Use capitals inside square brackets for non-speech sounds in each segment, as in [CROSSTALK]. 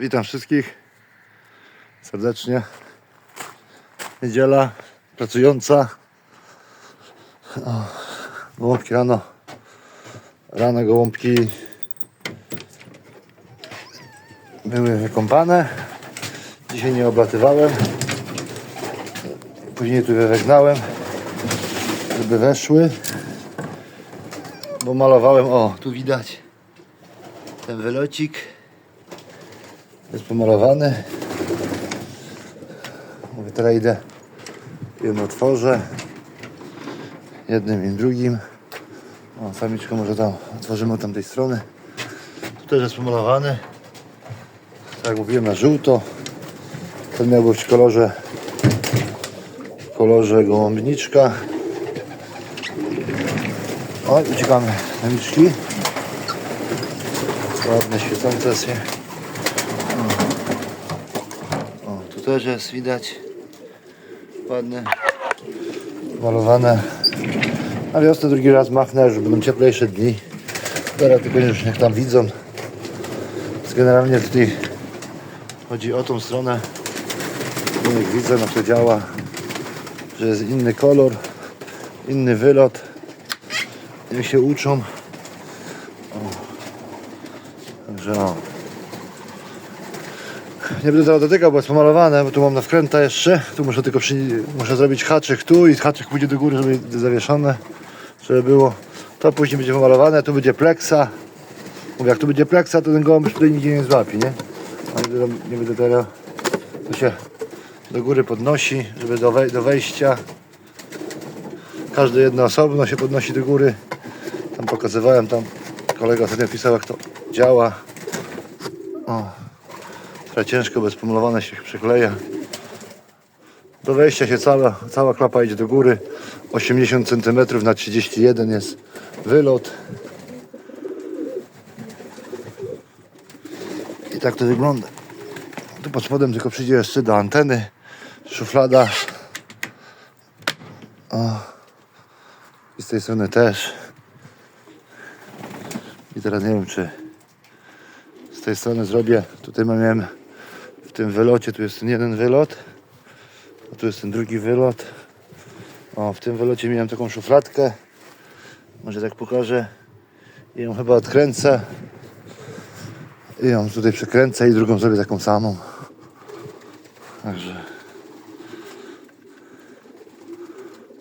Witam wszystkich serdecznie. Niedziela pracująca. O, gołąbki rano. Rano gołąbki były wykąpane. Dzisiaj nie oblatywałem. Później tu wywegnałem, żeby weszły. Bo malowałem, o tu widać ten wylocik. Jest pomalowany. Mówię, teraz idę ją otworzę. Jednym i drugim. O, samiczkę może tam otworzymy od tamtej strony. Tu też jest pomalowany. Tak jak mówiłem, na żółto. Ten miał być w kolorze w kolorze gołąbniczka. Oj, uciekamy samiczki. Ładne, świecące się. O, tu też jest widać. Ładne. Malowane. Na wiosnę drugi raz machnę, że będą cieplejsze dni. Teraz tylko już niech tam widzą. Generalnie tutaj chodzi o tą stronę. Niech widzę, na to działa. Że jest inny kolor, inny wylot. Niech się uczą. O. Także o. Nie będę tego dotykał, bo jest pomalowane, bo tu mam na wkręta jeszcze. Tu muszę tylko przy... muszę zrobić haczyk tu i haczyk pójdzie do góry, żeby zawieszone, żeby było. To później będzie pomalowane, tu będzie pleksa. Mówię, jak tu będzie pleksa, to ten gołąb tutaj nigdzie nie złapi, nie? Nie będę, nie będę teraz... To się do góry podnosi, żeby do, wej- do wejścia. Każde jedno osobno się podnosi do góry. Tam pokazywałem, tam kolega ostatnio pisał jak to działa. Trochę ciężko, bez pomalowane się przykleja. Do wejścia się cała, cała klapa idzie do góry. 80 cm na 31 jest wylot. I tak to wygląda. Tu pod spodem tylko przyjdzie jeszcze do anteny. Szuflada. O. I z tej strony też. I teraz nie wiem, czy z tej strony zrobię. Tutaj miałem tym wylocie, tu jest ten jeden wylot, a tu jest ten drugi wylot. O, w tym wylocie miałem taką szufladkę. Może tak pokażę. I ją chyba odkręcę. I ją tutaj przekręcę i drugą zrobię taką samą. Także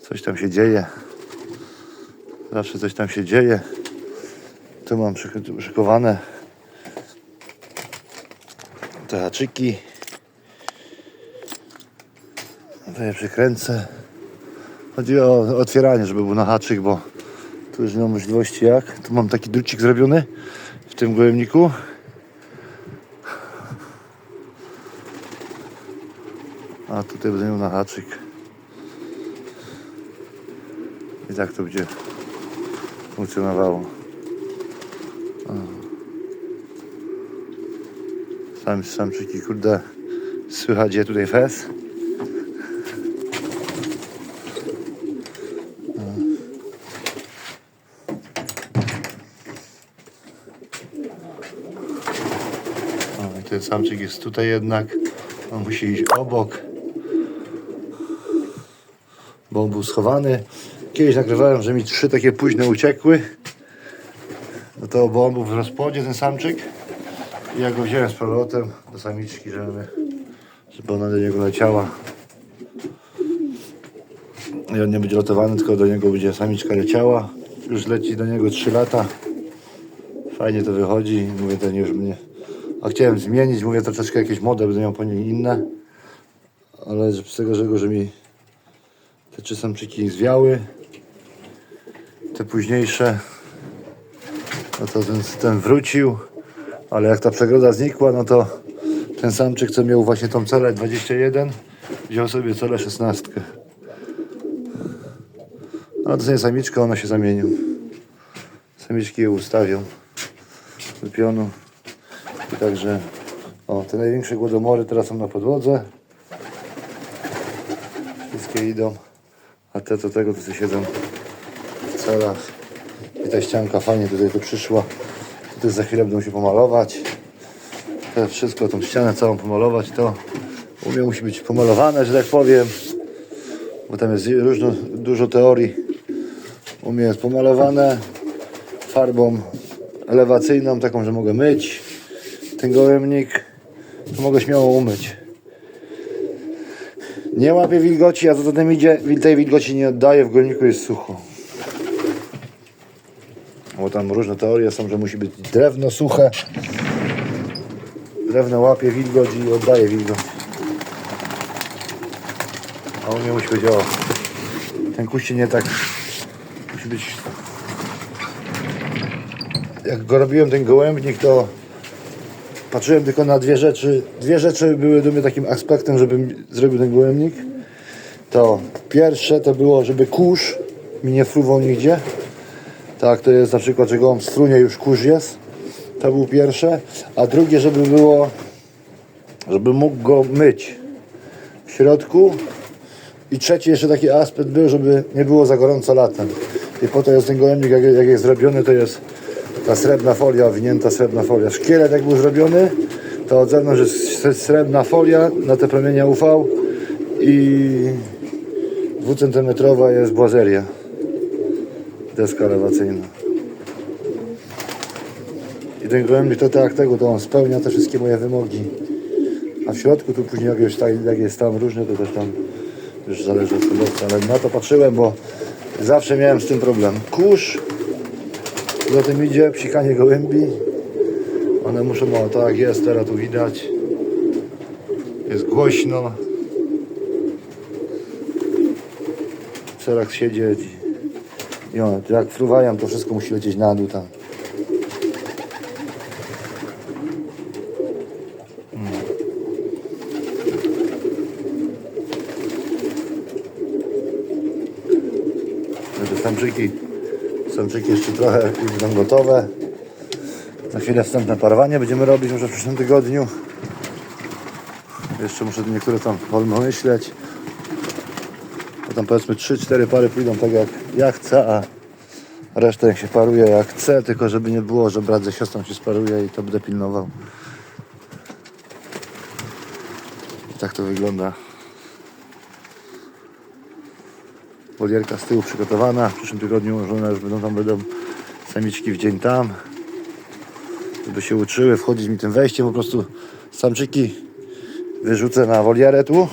coś tam się dzieje. Zawsze coś tam się dzieje. Tu mam szyk- szykowane te haczyki. To je przykręcę. Chodzi o otwieranie, żeby był na haczyk, bo tu już nie mam możliwości jak. Tu mam taki drucik zrobiony w tym gołębniku. A tutaj będę miał na haczyk. I tak to będzie funkcjonowało. Sam, samczyki, kurde, słychać je tutaj fez. Ten samczyk jest tutaj jednak. On musi iść obok. Bo on był schowany. Kiedyś nagrywałem, że mi trzy takie późne uciekły. No to bo on był w rozpłodzie, ten samczyk. Ja go wziąłem z powrotem do samiczki, żeby, żeby ona do niego leciała. I on nie będzie lotowany, tylko do niego będzie samiczka leciała. Już leci do niego 3 lata. Fajnie to wychodzi. Mówię, to nie już mnie. A chciałem zmienić, mówię troszeczkę jakieś mody, będę miał po niej inne. Ale z tego, że, że mi te trzy samczyki zwiały. Te późniejsze. No to ten, ten wrócił. Ale jak ta przegroda znikła, no to ten samczyk, co miał właśnie tą celę 21, wziął sobie celę 16. A to nie samiczka, ona się zamienił. Samiczki je ustawią do pionu. I także, o, te największe głodomory teraz są na podłodze. Wszystkie idą, a te to tego, to siedzą w celach. I ta ścianka fajnie tutaj tu przyszła. Za chwilę będą się pomalować. Teraz wszystko, tą ścianę całą pomalować, to u mnie musi być pomalowane, że tak powiem. Bo tam jest różno, dużo teorii. U mnie jest pomalowane farbą elewacyjną, taką, że mogę myć. Ten gołębnik to mogę śmiało umyć. Nie łapie wilgoci, a za tym idzie, tej wilgoci nie oddaje, w gołębniku jest sucho. Bo tam różne teorie są, że musi być drewno suche. Drewno łapie wilgoć i oddaje wilgoć. A u mnie musi być o. Ten kuście nie tak musi być. Jak go robiłem ten gołębnik, to patrzyłem tylko na dwie rzeczy. Dwie rzeczy były do mnie takim aspektem, żebym zrobił ten gołębnik. To pierwsze to było, żeby kurz mi nie fruwał nigdzie. Tak, to jest na przykład, że gołąb strunie już kurz jest. To było pierwsze. A drugie, żeby było, żeby mógł go myć w środku. I trzeci jeszcze taki aspekt był, żeby nie było za gorąco latem. I po to jest ten gołębnik, jak, jak jest zrobiony, to jest ta srebrna folia, owinięta srebrna folia. Szkielet jak był zrobiony, to od zewnątrz jest srebrna folia na te promienia UV i dwucentymetrowa jest błazeria. Deska elewacyjna. I ten gołębnik to tak tego, to on spełnia te wszystkie moje wymogi. A w środku tu później jak, tak, jak jest tam różny, to też tam już zależy od hodowcy, ale na to patrzyłem, bo zawsze miałem z tym problem. Kurz, za tym idzie psikanie gołębi. One muszą, o tak jest, teraz tu widać. Jest głośno. Cerak siedzieć. I one, jak fruwają, to wszystko musi lecieć na dół tam. Te samczyki, samczyki jeszcze trochę będą gotowe. Za chwilę wstępne parowanie będziemy robić może w przyszłym tygodniu. Jeszcze muszę niektóre tam pomyśleć. Tam powiedzmy 3-4 pary pójdą tak jak ja chcę, a resztę jak się paruje jak chcę, tylko żeby nie było, że brat ze siostrą się sparuje i to będę pilnował. I tak to wygląda. Wolierka z tyłu przygotowana. W przyszłym tygodniu żona już będą tam będą samiczki w dzień tam. Żeby się uczyły wchodzić mi tym wejściem. Po prostu samczyki wyrzucę na wolierę tu.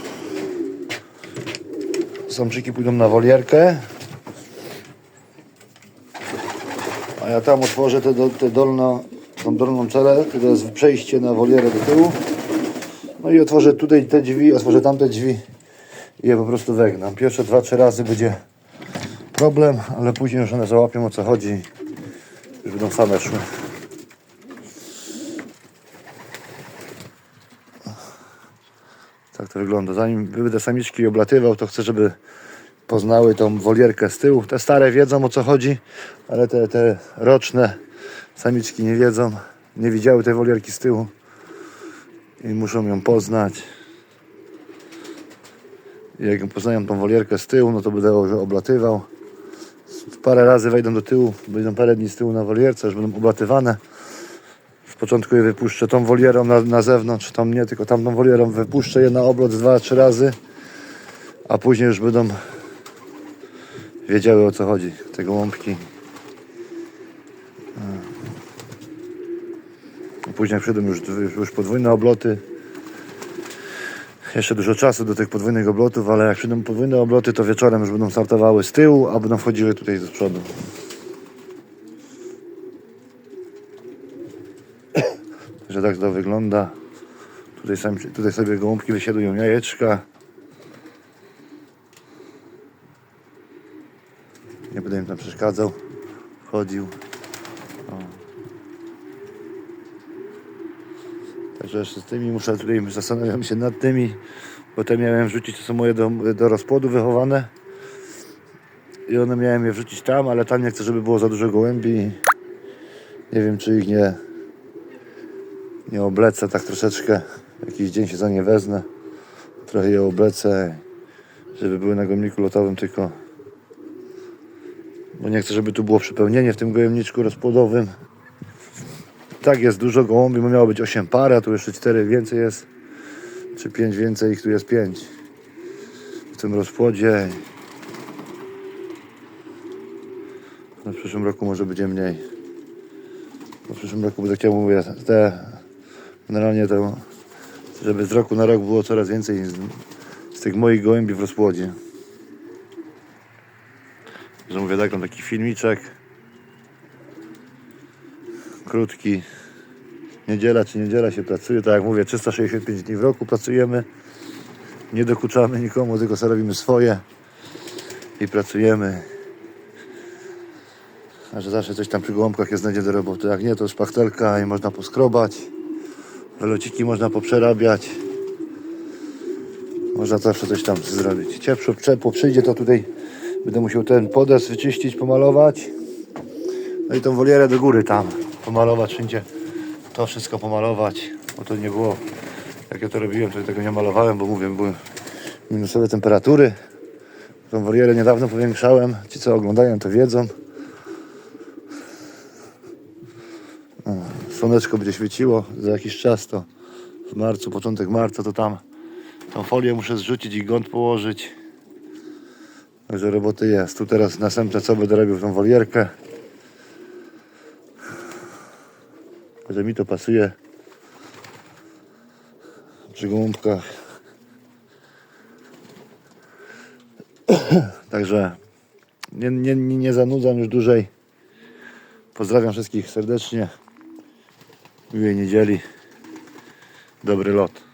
Samczyki pójdą na wolierkę. A ja tam otworzę tę do, te dolno, tą dolną celę. To jest przejście na wolierę do tyłu. No i otworzę tutaj te drzwi, otworzę tamte drzwi i je po prostu wegnam. Pierwsze dwa, trzy razy będzie problem, ale później już one załapią o co chodzi. Już będą same szły. To wygląda. Zanim będę samiczki oblatywał, to chcę, żeby poznały tą wolierkę z tyłu. Te stare wiedzą o co chodzi, ale te, te roczne samiczki nie wiedzą. Nie widziały tej wolierki z tyłu i muszą ją poznać. I jak poznają tą wolierkę z tyłu, no to będę oblatywał. Parę razy wejdą do tyłu, będą parę dni z tyłu na wolierce, już będą oblatywane. Początku je wypuszczę tą wolierą na, na zewnątrz, tam nie, tylko tamtą wolierą wypuszczę je na oblot z dwa, trzy razy, a później już będą wiedziały o co chodzi, te gołąbki. A później przyjdą już, już podwójne obloty, jeszcze dużo czasu do tych podwójnych oblotów, ale jak przyjdą podwójne obloty, to wieczorem już będą startowały z tyłu, a będą wchodziły tutaj z przodu. Że tak to wygląda. Tutaj, sam, tutaj sobie gołąbki wysiadują jajeczka. Nie będę im tam przeszkadzał. Wchodził. Także jeszcze z tymi muszę tutaj zastanawiam się nad tymi, bo te miałem wrzucić, to są moje do, do rozpłodu wychowane. I one miałem je wrzucić tam, ale tam nie chcę, żeby było za dużo gołębi. Nie wiem, czy ich nie, nie oblecę tak troszeczkę. Jakiś dzień się za nie wezmę. Trochę je oblecę, żeby były na gołębniku lotowym tylko. Bo nie chcę, żeby tu było przepełnienie w tym gołębniczku rozpłodowym. Tak jest dużo gołębi, bo miało być 8 par, a tu jeszcze 4 więcej jest. Czy 5 więcej, ich tu jest 5. W tym rozpłodzie. W przyszłym roku może będzie mniej. W przyszłym roku będę chciał, mówię, te generalnie to, żeby z roku na rok było coraz więcej z, z tych moich gołębi w rozpłodzie. Że mówię, tak, taki filmiczek. Krótki. Niedziela czy niedziela się pracuje, tak jak mówię, 365 dni w roku pracujemy. Nie dokuczamy nikomu, tylko sobie robimy swoje i pracujemy. A że zawsze coś tam przy gołąbkach jest znajdzie do roboty. Jak nie, to szpachtelka i można poskrobać. Lociki można poprzerabiać. Można zawsze coś tam zrobić. Ciepło, ciepło przyjdzie, to tutaj będę musiał ten podes wyczyścić, pomalować. No i tą wolierę do góry tam pomalować wszędzie. To wszystko pomalować, bo to nie było. Jak ja to robiłem, to tego nie malowałem, bo mówię, były minusowe temperatury. Tą wolierę niedawno powiększałem. Ci co oglądają to wiedzą. Słoneczko będzie świeciło za jakiś czas, to w marcu, początek marca, to tam tą folię muszę zrzucić i gąd położyć. Także roboty jest. Tu teraz następne co będę robił tą wolierkę. Że mi to pasuje przy gołąbkach. [CLEARS THROAT] Także nie, nie, nie zanudzam już dłużej. Pozdrawiam wszystkich serdecznie. Miłej niedzieli. Dobry lot.